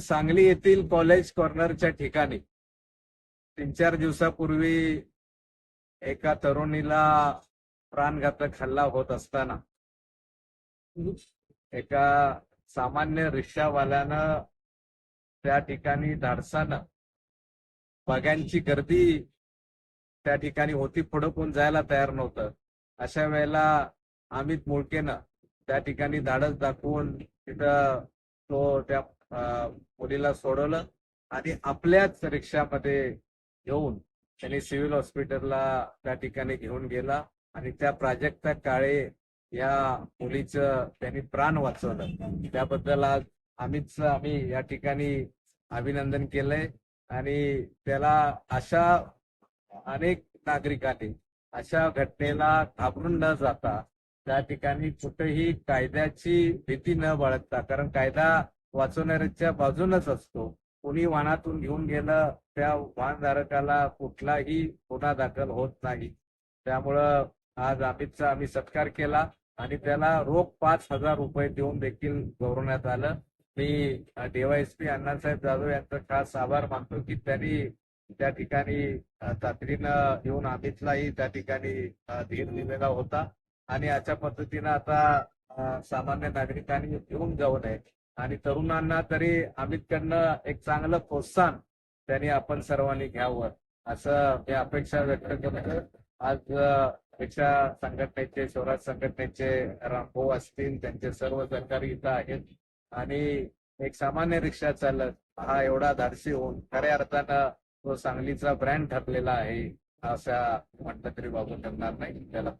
सांगली येथील कॉलेज कॉर्नरच्या ठिकाणी तीन चार दिवसापूर्वी एका तरुणीला प्राणघातक हल्ला होत असताना एका सामान्य रिक्षावाल्यानं त्या ठिकाणी धाडसानं बघ्यांची गर्दी त्या ठिकाणी होती पुढं कोण जायला तयार नव्हतं. अशा वेळेला अमित मुळकेनं त्या ठिकाणी धाडस दाखवून तिथं तो त्या मुलीला सोडवलं आणि आपल्याच रिक्षामध्ये घेऊन त्यांनी सिव्हिल हॉस्पिटलला त्या ठिकाणी घेऊन गेला आणि त्या प्राजक्ता काळे या मुलीचं त्यांनी प्राण वाचवलं. त्याबद्दल आज आम्हीच आम्ही या ठिकाणी अभिनंदन केलंय आणि त्याला अशा अनेक नागरिकांनी अशा घटनेला घाबरून न जाता त्या ठिकाणी कुठेही कायद्याची भीती न बाळगता कारण कायदा वाचवणाऱ्याच्या बाजूनच असतो. कोणी वाहनातून घेऊन गेलं त्या वाहनधारकाला कुठलाही गुन्हा दाखल होत नाही. त्यामुळं आज अमितचा आम्ही सत्कार केला आणि त्याला रोख पाच हजार रुपये देऊन देखील गौरवण्यात आलं. मी डीवायएसपी अण्णासाहेब जाधव यांचा खास आभार मानतो की त्यांनी त्या ठिकाणी तातडीनं येऊन अमितलाही त्या ठिकाणी धीर दिलेला होता. आणि अशा पद्धतीनं आता सामान्य नागरिकांनी येऊन जाऊ नये. आणि तरुणांना तरी अमितकडनं एक चांगलं प्रोत्साहन त्यांनी आपण सर्वांनी घ्यावं असं मी अपेक्षा व्यक्त करतो. आज रिक्षा संघटनेचे स्वराज संघटनेचे रामभाऊ असतील त्यांचे सर्व सहकारी इथं आहेत. आणि एक सामान्य रिक्षा चालक हा एवढा धाडसी होऊन खऱ्या अर्थानं तो सांगलीचा ब्रँड ठरलेला आहे असा म्हटलं तरी बाबू ठरणार नाही. त्याला